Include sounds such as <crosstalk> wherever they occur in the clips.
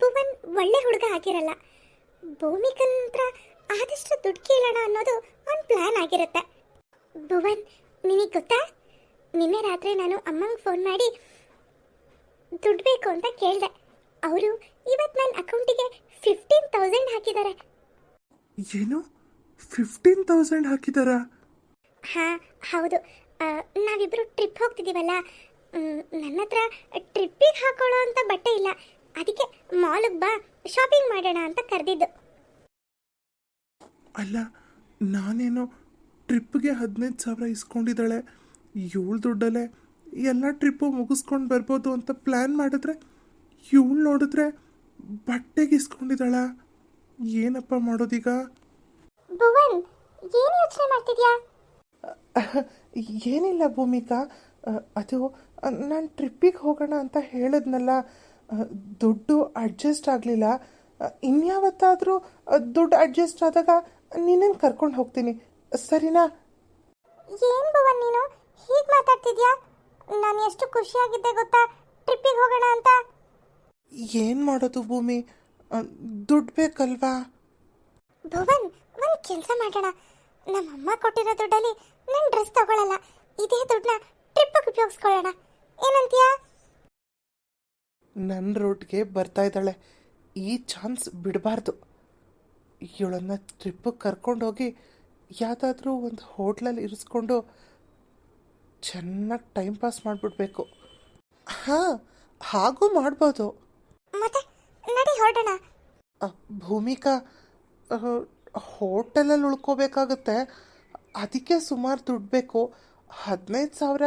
ಭುವನ್ ಒಳ್ಳೆ ಹುಡುಗ ಆಗಿರಲ್ಲ. ಭೂಮಿಕನ್ ಹತ್ರ ಆದಷ್ಟು ದುಡ್ಡು ಕೇಳೋಣ ಅನ್ನೋದು ಒಂದು ಪ್ಲ್ಯಾನ್ ಆಗಿರುತ್ತೆ. ಭುವನ್ ನಿನಗೆ ಗೊತ್ತಾ? ನಿನ್ನೆ ರಾತ್ರಿ ನಾನು ಅಮ್ಮಂಗೆ ಫೋನ್ ಮಾಡಿ ದುಡ್ಡು ಬೇಕು ಅಂತ ಕೇಳಿದೆ. ಅವರು ಇವತ್ತು ನನ್ನ ಅಕೌಂಟಿಗೆ ಫಿಫ್ಟೀನ್ ತೌಸಂಡ್ ಹಾಕಿದ್ದಾರೆ ಏನು? ಫಿಫ್ಟೀನ್ ತೌಸಂಡ್ ಹಾಕಿದಾರಾ? ಹಾಂ ಹೌದು. ನಾವಿಬ್ಬರು ನಾವಿಬ್ರು ಟ್ರಿಪ್ ಹೋಗ್ತಿದ್ದೀವಲ್ಲ ನನ್ನ ಹತ್ರ ಟ್ರಿಪ್ಪಿಗೆ ಹಾಕೊಳ್ಳೋ ಅಂತ ಬಟ್ಟೆ ಇಲ್ಲ. ಅದಕ್ಕೆ ಮಾಲ್ಗೆ ಬಾ ಶಾಪಿಂಗ್ ಮಾಡೋಣ ಅಂತ ಕರೆದಿದ್ದು. ಅಲ್ಲ ನಾನೇನೋ ಟ್ರಿಪ್ಗೆ ಹದಿನೈದು ಸಾವಿರ ಇಸ್ಕೊಂಡಿದ್ದಾಳೆ ಏಳು ದುಡ್ಡಲ್ಲೇ ಎಲ್ಲ ಟ್ರಿಪ್ಪು ಮುಗಿಸ್ಕೊಂಡು ಬರ್ಬೋದು ಅಂತ ಪ್ಲ್ಯಾನ್ ಮಾಡಿದ್ರೆ ಇವಳು ನೋಡಿದ್ರೆ ಬಟ್ಟೆಗೆ ಇಸ್ಕೊಂಡಿದ್ದಾಳ? ಏನಪ್ಪ ಮಾಡೋದೀಗ? ಭುವನ್ ಏನು ಯೋಚನೆ ಮಾಡ್ತಿದ್ಯಾ? ಏನಿಲ್ಲ ಭೂಮಿಕಾ ಅದು ನಾನು ಟ್ರಿಪ್ಪಿಗೆ ಹೋಗೋಣ ಅಂತ ಹೇಳಿದ್ನಲ್ಲ ದುಡ್ಡು ಅಡ್ಜಸ್ಟ್ ಆಗಲಿಲ್ಲ. ಇನ್ಯಾವತ್ತಾದರೂ ದುಡ್ಡು ಅಡ್ಜಸ್ಟ್ ಆದಾಗ ನಿನ್ನನ್ನು ಕರ್ಕೊಂಡು ಹೋಗ್ತೀನಿ? ಸರಿನಾ? ಏನು ಭವನ್ ನೀನು? ಹೀಗೆ ಮಾತಾಡ್ತಿದ್ಯಾ? ನಾನು ಎಷ್ಟು ಖುಷಿಯಾಗಿದ್ದೆ ಗೊತ್ತಾ? ಟ್ರಿಪ್ಪಿಗೆ ಹೋಗೋಣ ಅಂತ. ಏನು ಮಾಡೋದು ಭೂಮಿ? ದುಡ್ಡು ಬೇಕಲ್ವಾ? ಭುವನ್ ಒಂದು ಕೆಲಸ ಮಾಡೋಣ. ನಮ್ಮಮ್ಮ ಕೊಟ್ಟಿರೋ ದುಡ್ಡಲ್ಲಿ ನಾನು ಡ್ರೆಸ್ ತಗೊಳ್ಳಲ್ಲ ಇದೇ ದುಡ್ಡನ್ನ ಟ್ರಿಪ್ಪಿಗೆ ಉಪಯೋಗಿಸ್ಕೊಳ್ಳೋಣ. ಏನಂತೀಯಾ? ನನ್ನ ರೂಟ್ಗೆ ಬರ್ತಾ ಇದ್ದಾಳೆ. ಈ ಚಾನ್ಸ್ ಬಿಡಬಾರ್ದು. ಇವಳನ್ನ ಟ್ರಿಪ್ಪಿಗೆ ಕರ್ಕೊಂಡೋಗಿ ಯಾವುದಾದ್ರೂ ಒಂದು ಹೋಟ್ಲಲ್ಲಿ ಇರಿಸ್ಕೊಂಡು ಚೆನ್ನಾಗಿ ಟೈಮ್ ಪಾಸ್ ಮಾಡಿಬಿಡ್ಬೇಕು. ಹಾಂ ಹಾಗೂ ಮಾಡ್ಬೋದು. ಭೂಮಿಕಾ ಹೋಟೆಲಲ್ಲಿ ಉಳ್ಕೋಬೇಕಾಗುತ್ತೆ. ಅದಕ್ಕೆ ಸುಮಾರು ದುಡ್ಡು ಬೇಕು. ಹದಿನೈದು ಸಾವಿರ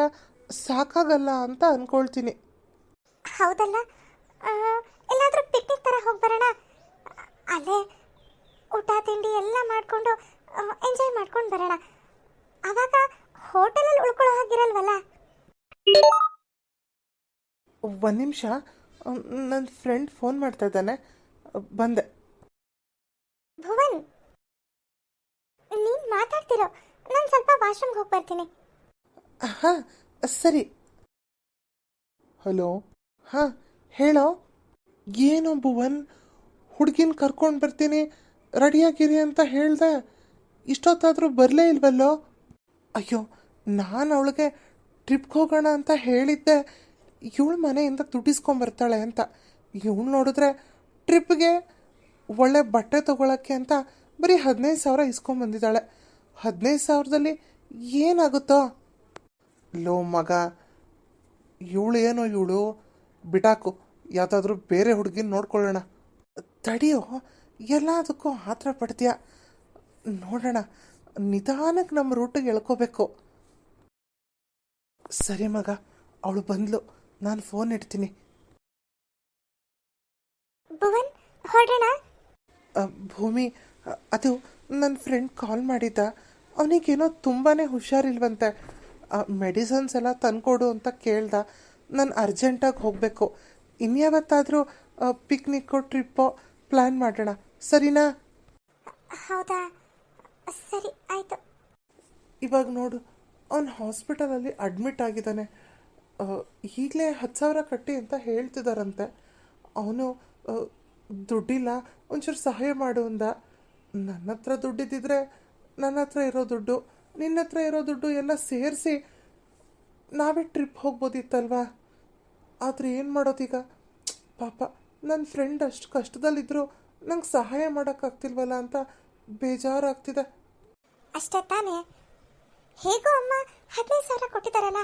ಸಾಕಾಗಲ್ಲ ಅಂತ ಅಂದ್ಕೊಳ್ತೀನಿ ಹೌದಲ್ಲ? ಎಲ್ಲಾದ್ರೂ ಪಿಕ್ನಿಕ್ ಥರ ಹೋಗಿ ಬರೋಣ ಅಲ್ಲೇ ಊಟ ತಿಂಡಿ ಎಲ್ಲ ಮಾಡಿಕೊಂಡು ಎಂಜಾಯ್ ಮಾಡ್ಕೊಂಡು ಬರೋಣ. ಅವಾಗ ಹೋಟೆಲಲ್ಲಿ ಉಳ್ಕೊಳ್ಳೋ ಹಾಗಿರಲ್ವಲ್ಲ? ಒಂದು ನಿಮಿಷ. ನನ್ನ ಫ್ರೆಂಡ್ ಫೋನ್ ಮಾಡ್ತಾ ಇದ್ದಾನೆ. ಬಂದೆ. ಭುವನ್ ನೀನು ಮಾತಾಡ್ತಿರೋ. ನಾನು ಸ್ವಲ್ಪ ವಾಶ್ರೂಮ್ಗೆ ಹೋಗಿ ಬರ್ತೀನಿ ಹಾಂ ಸರಿ. ಹಲೋ ಹಾಂ ಹೇಳೋ? ಏನೋ ಭುವನ್ ಹುಡುಗಿನ ಕರ್ಕೊಂಡು ಬರ್ತೀನಿ, ರೆಡಿಯಾಗಿರಿ ಅಂತ ಹೇಳ್ದೆ. ಇಷ್ಟೊತ್ತಾದರೂ ಬರಲೇ ಇಲ್ವಲ್ಲೋ? ಅಯ್ಯೋ, ನಾನು ಅವಳಿಗೆ ಟ್ರಿಪ್ಗೆ ಹೋಗೋಣ ಅಂತ ಹೇಳಿದ್ದೆ. ಇವಳು ಮನೆಯಿಂದ ದುಡ್ಡಿಸ್ಕೊಂಬರ್ತಾಳೆ ಅಂತ. ಇವಳು ನೋಡಿದ್ರೆ ಟ್ರಿಪ್ಗೆ ಒಳ್ಳೆ ಬಟ್ಟೆ ತೊಗೊಳಕ್ಕೆ ಅಂತ ಬರೀ ಹದಿನೈದು ಸಾವಿರ ಇಸ್ಕೊಂಬಂದಿದ್ದಾಳೆ ಹದಿನೈದು ಸಾವಿರದಲ್ಲಿ ಏನಾಗುತ್ತೋ? ಲೋ ಮಗ ಇವಳು ಏನೋ ಇವಳು? ಬಿಟಾಕು ಯಾವುದಾದ್ರೂ ಬೇರೆ ಹುಡುಗಿನ ನೋಡ್ಕೊಳ್ಳೋಣ. ತಡಿಯೋ ಎಲ್ಲದಕ್ಕೂ ಆತರ ಪಡ್ತೀಯ. ನೋಡೋಣ ನಿಧಾನಕ್ಕೆ ನಮ್ಮ ರೂಟಿಗೆ ಎಳ್ಕೋಬೇಕು. ಸರಿ ಮಗ ಅವಳು ಬಂದ್ಲು. ನಾನು ಫೋನ್ ಇಡ್ತೀನಿ. ಭುವನ್ ಹೊರಡೋಣ? ಭೂಮಿ ಅದು ನನ್ನ ಫ್ರೆಂಡ್ ಕಾಲ್ ಮಾಡಿದ್ದ. ಅವನಿಗೇನೋ ತುಂಬಾ ಹುಷಾರಿಲ್ವಂತೆ. ಮೆಡಿಸನ್ಸ್ ಎಲ್ಲ ತಂದ್ಕೊಡು ಅಂತ ಕೇಳ್ದ. ನಾನು ಅರ್ಜೆಂಟಾಗಿ ಹೋಗಬೇಕು. ಇನ್ಯಾವತ್ತಾದರೂ ಪಿಕ್ನಿಕ್ಕೋ ಟ್ರಿಪ್ಪೋ ಪ್ಲ್ಯಾನ್ ಮಾಡೋಣ. ಸರಿನಾ? ಹೌದಾ? ಸರಿ ಆಯಿತು. ಇವಾಗ ನೋಡು ಅವನು ಹಾಸ್ಪಿಟಲಲ್ಲಿ ಅಡ್ಮಿಟ್ ಆಗಿದ್ದಾನೆ. ಈಗಲೇ ಹತ್ತು ಸಾವಿರ ಕಟ್ಟಿ ಅಂತ ಹೇಳ್ತಿದ್ದಾರಂತೆ ಅವನು ದುಡ್ಡಿಲ್ಲ ಒಂಚೂರು ಸಹಾಯ ಮಾಡು ಅಂದ. ನನ್ನ ಹತ್ರ ದುಡ್ಡಿದ್ದಿದ್ರೆ ನನ್ನ ಹತ್ರ ಇರೋ ದುಡ್ಡು ನಿನ್ನ ಹತ್ರ ಇರೋ ದುಡ್ಡು ಎಲ್ಲ ಸೇರಿಸಿ ನಾವೇ ಟ್ರಿಪ್ ಹೋಗ್ಬೋದಿತ್ತಲ್ವಾ? ಆದರೆ ಏನು ಮಾಡೋದೀಗ? ಪಾಪ ನನ್ನ ಫ್ರೆಂಡ್ ಅಷ್ಟು ಕಷ್ಟದಲ್ಲಿದ್ದರೂ ನಂಗೆ ಸಹಾಯ ಮಾಡೋಕ್ಕಾಗ್ತಿಲ್ವಲ್ಲ ಅಂತ ಬೇಜಾರಾಗ್ತಿದೆ. ಅಷ್ಟೇ ತಾನೇ. ಹೇಗೋ ಅಮ್ಮ ಹದಿನೈದು ಸಾವಿರ ಕೊಟ್ಟಿದ್ದಾರಲ್ಲ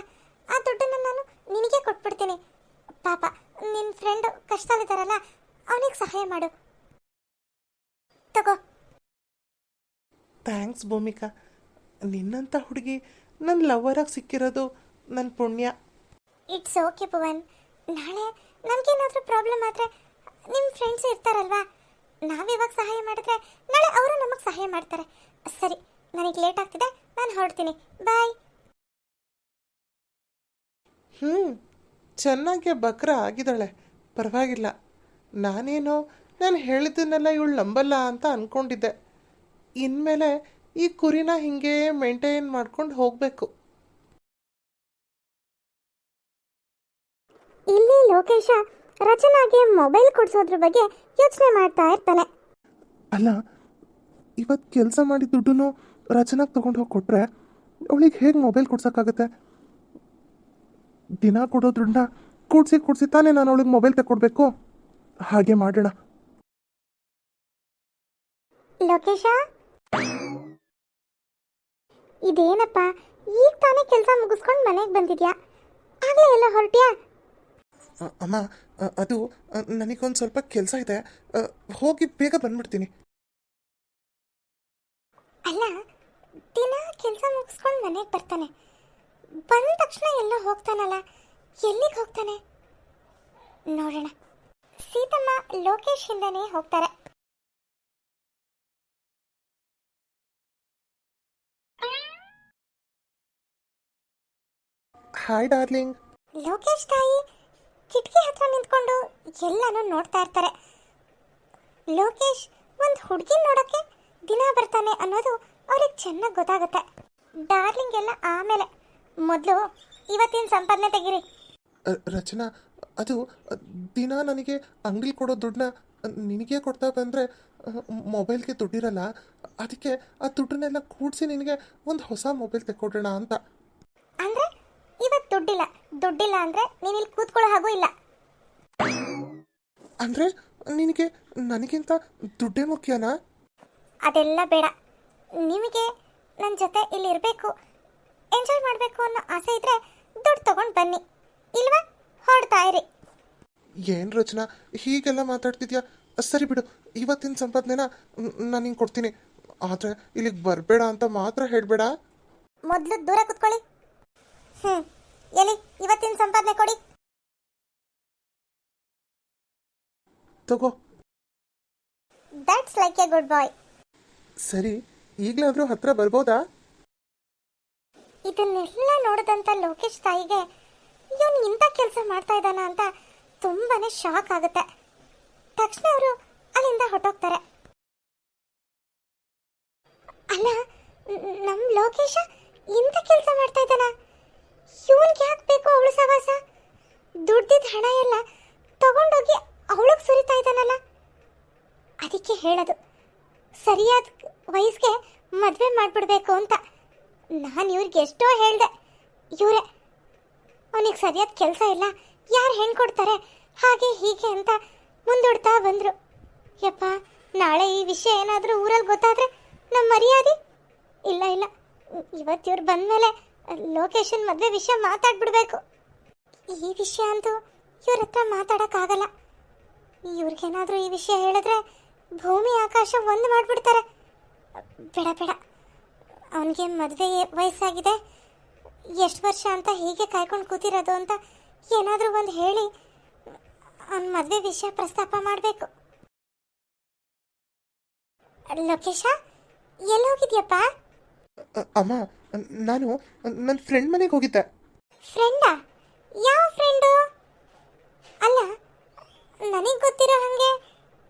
ಆ ದುಡ್ಡನ್ನು ನಾನು ನಿನಗೆ ಕೊಟ್ಬಿಡ್ತೀನಿ. ಪಾಪ ನಿನ್ನ ಫ್ರೆಂಡ್ ಕಷ್ಟದಲ್ಲಿದ್ದಾರಲ್ಲ ಅವನಿಗೆ ಸಹಾಯ ಮಾಡು. ತಗೋ. ಥ್ಯಾಂಕ್ಸ್ ಭೂಮಿಕಾ. ನಿನ್ನಂಥ ಹುಡುಗಿ ನನ್ನ ಲವರಾಗಿ ಸಿಕ್ಕಿರೋದು ನನ್ನ ಪುಣ್ಯ. It's okay Bhuvan. ನಾಳೆ ನಮಗೇನಾದರೂ ಪ್ರಾಬ್ಲಮ್ ಆದರೆ ನಿಮ್ಮ ಫ್ರೆಂಡ್ಸ್ ಇರ್ತಾರಲ್ವಾ? ನಾವಿವಾಗ ಸಹಾಯ ಮಾಡಿದ್ರೆ ನಾಳೆ ಅವರು ನಮಗೆ ಸಹಾಯ ಮಾಡ್ತಾರೆ. ಸರಿ, ನನಗೆ ಲೇಟ್ ಆಗ್ತಿದೆ, ನಾನು ಹೊರಡ್ತೀನಿ. ಬಾಯ್ ಹ್ಞೂ ಚೆನ್ನಾಗೆ ಬಕ್ರ ಆಗಿದ್ದಾಳೆ. ಪರವಾಗಿಲ್ಲ. ನಾನೇನೋ ನಾನು ಹೇಳಿದ್ದನ್ನೆಲ್ಲ ಇವಳು ನಂಬಲ್ಲ ಅಂತ ಅಂದ್ಕೊಂಡಿದ್ದೆ ಇನ್ಮೇಲೆ ಈ ಕುರಿನ ಹಿಂಗೆ ಮೇಂಟೈನ್ ಮಾಡ್ಕೊಂಡು ಹೋಗಬೇಕು. ಇಲ್ಲಿ ಲೋಕೇಶ ರಚನಾಗೆ ಮೊಬೈಲ್ ಕೊಡಿಸೋದ್ರ ಬಗ್ಗೆ ಯೋಚನೆ ಮಾಡ್ತಾ ಇರ್ತಾನೆ. ಅಲ್ಲ ಇವತ್ತು ಕೆಲಸ ಮಾಡಿದ ದುಡ್ಡನ್ನು ರಚನಾಗೆ ತೊಗೊಂಡು ಹೋಗಿ ಕೊಟ್ಟರೆ ಅವಳಿಗೆ ಹೇಗೆ ಮೊಬೈಲ್ ಕೊಡ್ಸೋಕ್ಕಾಗತ್ತೆ? ದಿನ ಕೊಡೋ ದುಡ್ಡನ್ನ ಕೂಡಿಸಿ ಕೊಡ್ಸಿ ತಾನೇ ನಾನು ಅವಳಿಗೆ ಮೊಬೈಲ್ ತಗೊಡ್ಬೇಕು ಹಾಗೆ ಮಾಡೋಣ ಲೋಕೇಶ? ಇದೇನಪ್ಪ ಈಗ ತಾನೇ ಕೆಲಸ ಮುಗಿಸ್ಕೊಂಡು ಮನೆಗೆ ಬಂದಿದ್ಯಾ? ಆಗ್ಲೇ ಎಲ್ಲ ಹೊರಟ್ಯಾ? ಅಮ್ಮ ಅದು ನನಗೊಂದು ಸ್ವಲ್ಪ ಕೆಲಸ ಇದೆ. ಹೋಗಿ ಬೇಗ ಬಂದ್ಬಿಡ್ತೀನಿ. ಅಲ್ಲ ದಿನ ಕೆಲಸ ಮುಗಿಸ್ಕೊಂಡು ಮನೆಗೆ ಬರ್ತಾನೆ. ಬಂದ ತಕ್ಷಣ ಎಲ್ಲ ಹೋಗ್ತಾನಲ್ಲ ಎಲ್ಲಿಗೆ ಹೋಗ್ತಾನೆ? ನೋಡೋಣ. ಸೀತಮ್ಮ ಲೋಕೇಶ್ ಹಿಂದನೇ ಹೋಗ್ತಾರೆ. ಹಾಯ್ ಡಾರ್ಲಿಂಗ್ ಲೋಕೇಶ್ ತಾಯಿ ಕಿಟಕಿ ಹತ್ರ ನಿಂತ್ಕೊಂಡು ಎಲ್ಲನೂ ನೋಡ್ತಾ ಇರ್ತಾರೆ. ಲೋಕೇಶ್ ಒಂದು ಹುಡುಗಿ ನೋಡೋಕ್ಕೆ ದಿನ ಬರ್ತಾನೆ ಅನ್ನೋದು ಅವ್ರಿಗೆ ಚೆನ್ನಾಗಿ ಗೊತ್ತಾಗುತ್ತೆ. ಡಾರ್ಲಿಂಗ್ ಎಲ್ಲ ಆಮೇಲೆ. ಮೊದಲು ಇವತ್ತಿನ ಸಂಪಾದನೆ ತೆಗೀರಿ. ರಚನಾ, ಅದು, ದಿನ ನನಗೆ ಅಂಗಡಿ ಕೊಡೋ ದುಡ್ಡನ್ನ ನಿನಗೆ ಕೊಡ್ತಾ ಬಂದರೆ ಮೊಬೈಲ್ಗೆ ದುಡ್ಡಿರಲ್ಲ, ಅದಕ್ಕೆ ಆ ದುಡ್ಡನ್ನೆಲ್ಲ ಕೂಡಿಸಿ ನಿನಗೆ ಒಂದು ಹೊಸ ಮೊಬೈಲ್ ತೆಕ್ಕೊಡೋಣ ಅಂತ. ದುಡ್ಡಿಲ್ಲ. ದುಡ್ಡಿಲ್ಲ ಅಂದ್ರೆ ನೀನು ಇಲ್ಲಿ ಕೂತ್ಕೊಳ್ಳೋ ಹಾಗೂ ಇಲ್ಲ. ಅಂದ್ರೆ ನಿನಗೆ ನನಗಿಂತ ದುಡ್ಡೇ ಮುಖ್ಯನಾ? ಅದೆಲ್ಲ ಬೇಡ. ನಿಮಗೆ ನನ್ನ ಜೊತೆ ಇಲ್ಲಿ ಇರಬೇಕು. ಎಂಜಾಯ್ ಮಾಡಬೇಕು ಅನ್ನೋ ಆಸೆ ಇದ್ರೆ ದುಡ್ಡು ತಗೊಂಡು ಬನ್ನಿ. ಇಲ್ವಾ? ಹೊರಡ್ತಾ ಇರಿ. ಏನು ರಚನಾ ಹೀಗೆಲ್ಲ ಮಾತಾಡ್ತಿದ್ಯಾ? ಸರಿ ಬಿಡು ಇವತ್ತಿನ ಸಂಪಾದನೆನ ನಾನು ನಿಂಗೆ ಕೊಡ್ತೀನಿ. ಆದರೆ ಇಲ್ಲಿಗೆ ಬರಬೇಡ ಅಂತ ಮಾತ್ರ ಹೇಳಬೇಡ. ಮೊದಲು ದೂರ ಕೂತ್ಕೊಳ್ಳಿ. ಹ್ಞೂ ಎಲ್ಲಿ? ಇವತ್ತಿನ ಸಂಪಾದನೆ ಕೊಡಿ. ತಗೋ. That's like a good boy ಸರಿ ಈಗಲಾದರೂ ಹತ್ರ ಬರ್ಬೋದಾ? ಇದನ್ನೆಲ್ಲ ನೋಡಿದಂತ ಲೋಕೇಶ್ ತಾಯಿಗೆ ಇವನು ಇಂಥ ಕೆಲಸ ಮಾಡ್ತಾ ಇದ್ದಾನ ಅಂತ ತುಂಬಾನೇ ಶಾಕ್ ಆಗುತ್ತೆ. ತಕ್ಷಣ ಅವರು ಅಲ್ಲಿಂದ ಹೊಟ್ಟೋಗ್ತಾರೆ ಅಲ್ಲ ನಮ್ಮ ನಮ್ ಲೋಕೇಶ ಇಂಥ ಕೆಲಸ ಮಾಡ್ತಾ ಇದ್ದಾನ? ಇವನ್ಗೆ ಯಾಕೆ ಅವಳು ಸವಾಸ ದುಡ್ದಿದ್ದ ಹಣ ಎಲ್ಲ ತಗೊಂಡೋಗಿ ಅವಳಿಗೆ ಸುರಿತಾ ಇದ್ದಾನಲ್ಲ? ಅದಕ್ಕೆ ಹೇಳೋದು, ಸರಿಯಾದ ವಯಸ್ಸಿಗೆ ಮದುವೆ ಮಾಡಿಬಿಡ್ಬೇಕು ಅಂತ ನಾನು ಇವ್ರಿಗೆ ಎಷ್ಟೋ ಹೇಳ್ದೆ. ಇವರೇ, ಅವನಿಗೆ ಸರಿಯಾದ ಕೆಲಸ ಇಲ್ಲ, ಯಾರು ಹೆಣ್ಕೊಡ್ತಾರೆ, ಹಾಗೆ ಹೀಗೆ ಅಂತ ಮುಂದೂಡ್ತಾ ಬಂದರು. ಯಪ್ಪ, ನಾಳೆ ಈ ವಿಷಯ ಏನಾದರೂ ಊರಲ್ಲಿ ಗೊತ್ತಾದರೆ ನಮ್ಮ ಮರ್ಯಾದೆ? ಇಲ್ಲ ಇಲ್ಲ ಇವತ್ತು ಇವ್ರು ಬಂದಮೇಲೆ ಲೊಕೇಶನ್ ಮದುವೆ ವಿಷಯ ಮಾತಾಡ್ಬಿಡ್ಬೇಕು. ಈ ವಿಷಯ ಅಂತೂ ಇವ್ರ ಹತ್ರ ಮಾತಾಡೋಕ್ಕಾಗಲ್ಲ. ಇವ್ರಿಗೇನಾದರೂ ಈ ವಿಷಯ ಹೇಳಿದ್ರೆ ಭೂಮಿ, ಆಕಾಶ ಒಂದು ಮಾಡಿಬಿಡ್ತಾರೆ. ಬೇಡ ಬೇಡ. ಅವನಿಗೆ ಮದುವೆ ವಯಸ್ಸಾಗಿದೆ. ಎಷ್ಟು ವರ್ಷ ಅಂತ ಹೀಗೆ ಕಾಯ್ಕೊಂಡು ಕೂತಿರೋದು ಅಂತ ಏನಾದರೂ ಒಂದು ಹೇಳಿ ಅವನ ಮದುವೆ ವಿಷಯ ಪ್ರಸ್ತಾಪ ಮಾಡಬೇಕು. ಲೋಕೇಶ ಎಲ್ಲಿ ಹೋಗಿದ್ಯಪ್ಪ ಅಮ್ಮ ನಾನು ನನ್ನ ಫ್ರೆಂಡ್ ಮನೆಗೆ ಹೋಗಿದ್ದೆ. ಫ್ರೆಂಡಾ ಯಾವ ಫ್ರೆಂಡು ಅಲ್ಲ ನನಗೆ ಗೊತ್ತಿರೋ ಹಾಗೆ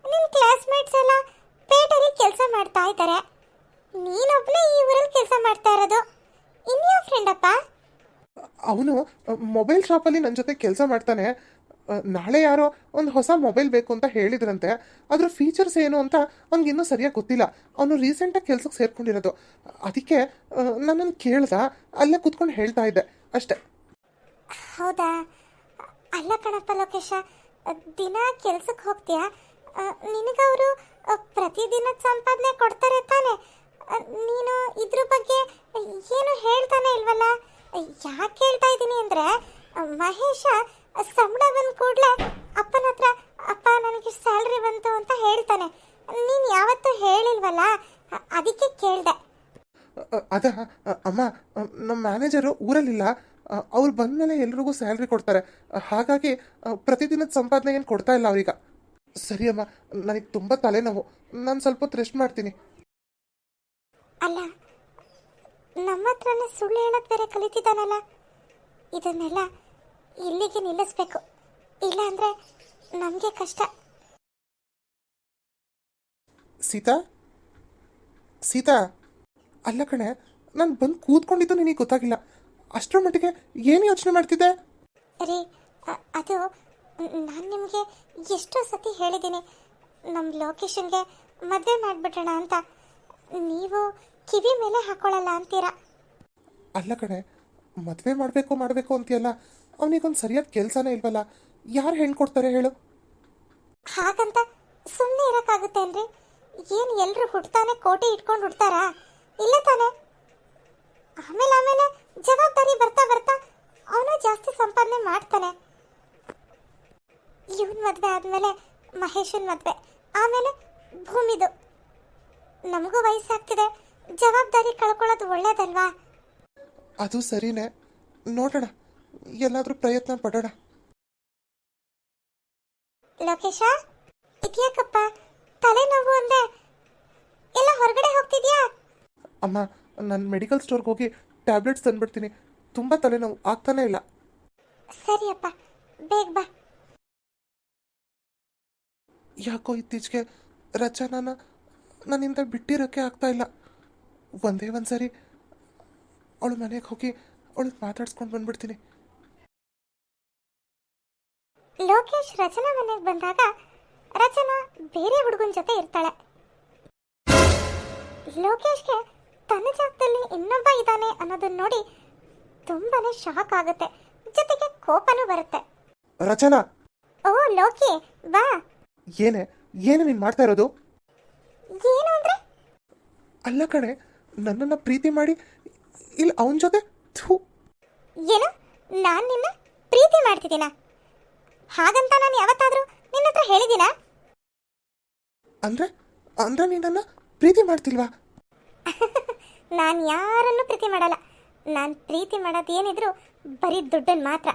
ನಿಮ್ಮ ಕ್ಲಾಸ್ಮೇಟ್ಸ್ ಎಲ್ಲ ಪೇಟಲ್ಲಿ ಕೆಲಸ ಮಾಡ್ತಾ ಇದ್ದಾರೆ ನೀನೊಬ್ಬನೇ ಈ ಊರಲ್ಲಿ ಕೆಲಸ ಮಾಡ್ತಾ ಇರೋದು. ಇನ್ಯಾವ ಫ್ರೆಂಡಪ್ಪ ಅವನು ಮೊಬೈಲ್ ಶಾಪಲ್ಲಿ ನನ್ನ ಜೊತೆ ಕೆಲಸ ಮಾಡ್ತಾನೆ. ನಾಳೆ ಯಾರೋ ಒಂದು ಹೊಸ ಮೊಬೈಲ್ ಬೇಕು ಅಂತ ಹೇಳಿದ್ರಂತೆ. ಅದರ ಫೀಚರ್ಸ್ ಏನು ಅಂತ ಅವ್ನಿಗೆ ಇನ್ನೂ ಸರಿಯಾಗಿ ಗೊತ್ತಿಲ್ಲ. ಅವನು ರೀಸೆಂಟಾಗಿ ಕೆಲಸಕ್ಕೆ ಸೇರ್ಕೊಂಡಿರೋದು. ಅದಕ್ಕೆ ನನ್ನನ್ನು ಕೇಳ್ದ, ಅಲ್ಲೇ ಕೂತ್ಕೊಂಡು ಹೇಳ್ತಾ ಇದ್ದೆ. ಅಷ್ಟೆ. ಹೌದಾ? ಅಲ್ಲ ಕಣಪ್ಪ ಲೋಕೇಶ, ದಿನ ಕೆಲ್ಸಕ್ಕೆ ಹೋಗ್ತೀಯಾ? ನಿನಗವರು ಪ್ರತಿದಿನದ ಸಂಪಾದನೆ ಕೊಡ್ತಾರೆ ತಾನೆ. ನೀನು ಇದ್ರ ಬಗ್ಗೆ ಏನು ಹೇಳ್ತಾನೆ ಇಲ್ವಲ್ಲ? ಯಾಕೆ ಹೇಳ್ತಾ ಇದ್ದೀನಿ ಅಂದರೆ ಮಹೇಶ ಸಂಬಳ ಬಂದ ಕೂಡಲೇ ಅಪ್ಪನ ಹತ್ರ ಅಪ್ಪ ನನಗೆ ಸ್ಯಾಲ್ರಿ ಬಂತು ಅಂತ ಹೇಳ್ತಾನೆ. ನೀನು ಯಾವತ್ತೂ ಹೇಳಿಲ್ವಲ್ಲ? ಅದಕ್ಕೆ ಕೇಳಿದೆ. ಅದ ಅಮ್ಮ ನಮ್ಮ ಮ್ಯಾನೇಜರು ಊರಲ್ಲಿಲ್ಲ. ಅವ್ರು ಬಂದಮೇಲೆ ಎಲ್ರಿಗೂ ಸ್ಯಾಲ್ರಿ ಕೊಡ್ತಾರೆ. ಹಾಗಾಗಿ ಪ್ರತಿದಿನದ ಸಂಪಾದನೆ ಏನು ಕೊಡ್ತಾ ಇಲ್ಲ ಅವ್ರೀಗ. ಸರಿ ಅಮ್ಮ ನನಗೆ ತುಂಬ ತಲೆನೋವು. ನಾನು ಸ್ವಲ್ಪ ಹೊತ್ತು ರೆಸ್ಟ್ ಮಾಡ್ತೀನಿ. ಅಲ್ಲ ನಮ್ಮ ಹತ್ರನೇ ಸುಳ್ಳು ಹೇಳೋದು ಬೇರೆ ಕಲಿತಿದ್ದಾನಲ್ಲ? ಇದನ್ನೆಲ್ಲ ಇಲ್ಲಿಗೆ ನಿಲ್ಲಿಸ್ಬೇಕು. ಇಲ್ಲ ಅಂದ್ರೆ ನಮಗೆ ಕಷ್ಟ. ಸೀತಾ? ಸೀತಾ? ಅಲ್ಲ ಕಣೆ ನಾನು ಬಂದು ಕೂತ್ಕೊಂಡಿದ್ದು ನಿನಗೆ ಗೊತ್ತಾಗಿಲ್ಲ. ಅಷ್ಟರ ಮಟ್ಟಿಗೆ ಏನು ಯೋಚನೆ ಮಾಡ್ತಿದ್ದೆ? ರೀ ಅ- ಅದು ನಾನು ನಿಮಗೆ ಎಷ್ಟೋ ಸತಿ ಹೇಳಿದ್ದೀನಿ. ನಮ್ಮ ಲೊಕೇಶನ್ಗೆ ಮದುವೆ ಮಾಡಿಬಿಡೋಣ ಅಂತ. ನೀವು ಕಿವಿ ಮೇಲೆ ಹಾಕೊಳ್ಳಲ್ಲ ಅಂತೀರಾ? ಅಲ್ಲ ಕಣೆ ಮದುವೆ ಮಾಡಬೇಕು ಮಾಡಬೇಕು ಅಂತೀಯಲ್ಲ ಅವನಿಗೊಂದು ಸರಿಯಾದ ಕೆಲಸನೇ ಇಲ್ವಲ್ಲ? ಯಾರು ಹೇಳ್ಕೊಡ್ತಾರೆ ಕೊಡ್ತಾರೆ ಹೇಳು? ಹಾಗಂತ ಸುಮ್ಮನೆ ಇರೋಕ್ಕಾಗುತ್ತೇನ್ರಿ ಏನು ಎಲ್ಲರೂ ಹುಡ್ತಾನೆ ಕೋಟಿ ಇಟ್ಕೊಂಡು ಹುಡ್ತಾರಾ? ಇಲ್ಲ ತಾನೆ. ಆಮೇಲೆ ಆಮೇಲೆ ಜವಾಬ್ದಾರಿ ಬರ್ತಾ ಬರ್ತಾ ಅವನು ಜಾಸ್ತಿ ಸಂಪಾದನೆ ಮಾಡ್ತಾನೆ. ಇವನ್ ಮದುವೆ ಆದಮೇಲೆ ಮಹೇಶನ್ ಮದುವೆ ಆಮೇಲೆ ಭೂಮಿದು. ನಮಗೂ ವಯಸ್ಸಾಗ್ತಿದೆ ಜವಾಬ್ದಾರಿ ಕಳ್ಕೊಳ್ಳೋದು ಒಳ್ಳೇದಲ್ವಾ? ಅದು ಸರಿನೇ. ನೋಡೋಣ. ಎಲ್ಲಾದರೂ ಪ್ರಯತ್ನ ಪಡೋಣ. ಲೋಕೇಶ ಇದ್ಯಾಕಪ್ಪ? ತಲೆನೋವು ಅಂದೆ ಎಲ್ಲ ಹೊರಗಡೆ ಹೋಗ್ತಿದ್ಯಾ? ಅಮ್ಮ ನಾನು ಮೆಡಿಕಲ್ ಸ್ಟೋರ್ಗೆ ಹೋಗಿ ಟ್ಯಾಬ್ಲೆಟ್ಸ್ ತಂದ್ಬಿಡ್ತೀನಿ. ತುಂಬ ತಲೆನೋವು ಆಗ್ತಾನೆ ಇಲ್ಲ. ಸರಿಯಪ್ಪ ಬೇಗ ಬಾ. ಯಾಕೋ ಇತ್ತೀಚೆಗೆ ರಚನಾನ ನನ್ನಿಂದ ಬಿಟ್ಟಿರೋಕ್ಕೆ ಆಗ್ತಾ ಇಲ್ಲ. ಒಂದೇ ಒಂದು ಸರಿ ಅವಳ ಮನೆಗೆ ಹೋಗಿ ಅವಳಿಗೆ ಮಾತಾಡ್ಸ್ಕೊಂಡು ಬಂದ್ಬಿಡ್ತೀನಿ. ಲೋಕೇಶ್ ರಚನಾ ಮನೆಗೆ ಬಂದಾಗ ರಚನಾ ಬೇರೆ ಹುಡುಗನ ಜೊತೆ ಇರ್ತಾಳೆ. ಲೋಕೇಶ್ಗೆ ತನ್ನ ಜಾಗದಲ್ಲಿ ಇನ್ನೊಬ್ಬ ಇದ್ದಾನೆ ಅನ್ನೋದನ್ನ ನೋಡಿ ತುಂಬಾನೇ ಶಾಕ್ ಆಗುತ್ತೆ. ಜೊತೆಗೆ ಕೋಪನೂ ಬರುತ್ತೆ. ರಚನಾ! ಓ ಲೋಕಿ ಬಾ. ಏನೇ ಏನು ನೀನು ಮಾಡ್ತಾ ಇರೋದು? ಏನು ಅಂದ್ರೆ? ಅಲ್ಲ ಕಣೆ ನನ್ನನ್ನ ಪ್ರೀತಿ ಮಾಡಿ ಇಲ್ಲಿ ಅವನ ಜೊತೆ? ಥೂ. ಏನು? ನಾನು ನಿನ್ನ ಪ್ರೀತಿ ಮಾಡ್ತಿದ್ದೀನ? ಹಾಗಂತ ನಾನು ಯಾವತ್ತಾದ್ರೂ ನಿನ್ನ ಹತ್ರ ಹೇಳಿದ್ದೀನಾ? ಅಂದ್ರೆ ಅಂದ್ರೆ ನೀನನ್ನ ಪ್ರೀತಿ ಮಾಡ್ತಿಲ್ವಾ? <laughs> ನಾನು ಯಾರನ್ನು ಪ್ರೀತಿ ಮಾಡಲ್ಲ. ನಾನು ಪ್ರೀತಿ ಮಾಡೋದು ಏನಿದ್ರು ಬರೀ ದುಡ್ಡನ್ನು ಮಾತ್ರ.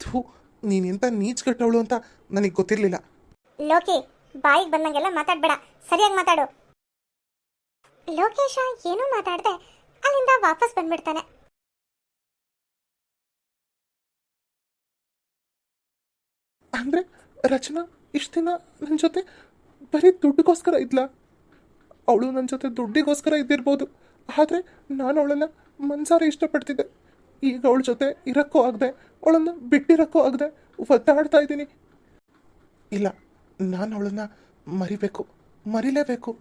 ಥೂ ನೀನೆಂತ ನೀಚ್ಗಟ್ಟವಳು ಅಂತ ನನಗೆ ಗೊತ್ತಿರಲಿಲ್ಲ. ಲೋಕಿ ಬಾಯಿಗೆ ಬಂದಂಗೆಲ್ಲ ಮಾತಾಡ್ಬೇಡ. ಸರಿಯಾಗಿ ಮಾತಾಡು. ಲೋಕೇಶ ಏನೂ ಮಾತಾಡದೆ ಅಲ್ಲಿಂದ ವಾಪಸ್ ಬಂದ್ಬಿಡ್ತಾನೆ. ಅಂದರೆ ರಚನಾ ಇಷ್ಟು ದಿನ ನನ್ನ ಜೊತೆ ಬರೀ ದುಡ್ಡಿಗೋಸ್ಕರ ಇದ್ಲ. ಅವಳು ನನ್ನ ಜೊತೆ ದುಡ್ಡಿಗೋಸ್ಕರ ಇದ್ದಿರ್ಬೋದು. ಆದರೆ ನಾನು ಅವಳನ್ನು ಮನ್ಸಾರ ಇಷ್ಟಪಡ್ತಿದ್ದೆ. ಈಗ ಅವಳ ಜೊತೆ ಇರೋಕ್ಕೂ ಆಗದೆ, ಅವಳನ್ನು ಬಿಟ್ಟಿರೋಕ್ಕೂ ಆಗದೆ, ಒದ್ದಾಡ್ತಾ ಇದ್ದೀನಿ. ಇಲ್ಲ, ನಾನು ಅವಳನ್ನು ಮರಿಬೇಕು, ಮರಿಲೇಬೇಕು.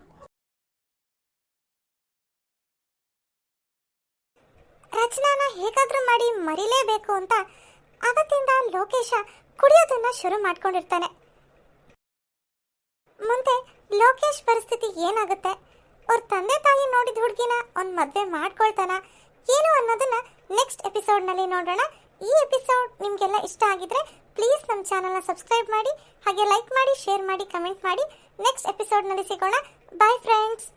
ರಚನಾನ ಹೇಗಾದ್ರೂ ಮಾಡಿ ಮರಿಲೇಬೇಕು ಅಂತ ಅವತ್ತಿಂದ ಲೋಕೇಶ ಕುಡಿಯೋದನ್ನ ಶುರು ಮಾಡ್ಕೊಂಡಿರ್ತಾನೆ. ಮುಂದೆ ಲೋಕೇಶ್ ಪರಿಸ್ಥಿತಿ ಏನಾಗುತ್ತೆ? ಅವ್ರ ತಂದೆ ತಾಯಿ ನೋಡಿದ ಹುಡುಗಿನ ಒಂದು ಮದುವೆ ಮಾಡ್ಕೊಳ್ತಾನ? ಏನು ಅನ್ನೋದನ್ನ ನೆಕ್ಸ್ಟ್ ಎಪಿಸೋಡ್ನಲ್ಲಿ ನೋಡೋಣ. ಈ ಎಪಿಸೋಡ್ ನಿಮಗೆಲ್ಲ ಇಷ್ಟ ಆಗಿದ್ರೆ ಪ್ಲೀಸ್ ನಮ್ಮ ಚಾನಲ್ನ ಸಬ್ಸ್ಕ್ರೈಬ್ ಮಾಡಿ, ಹಾಗೆ ಲೈಕ್ ಮಾಡಿ ಶೇರ್ ಮಾಡಿ ಕಮೆಂಟ್ ಮಾಡಿ. ನೆಕ್ಸ್ಟ್ ಎಪಿಸೋಡ್ನಲ್ಲಿ ಸಿಗೋಣ. Bye friends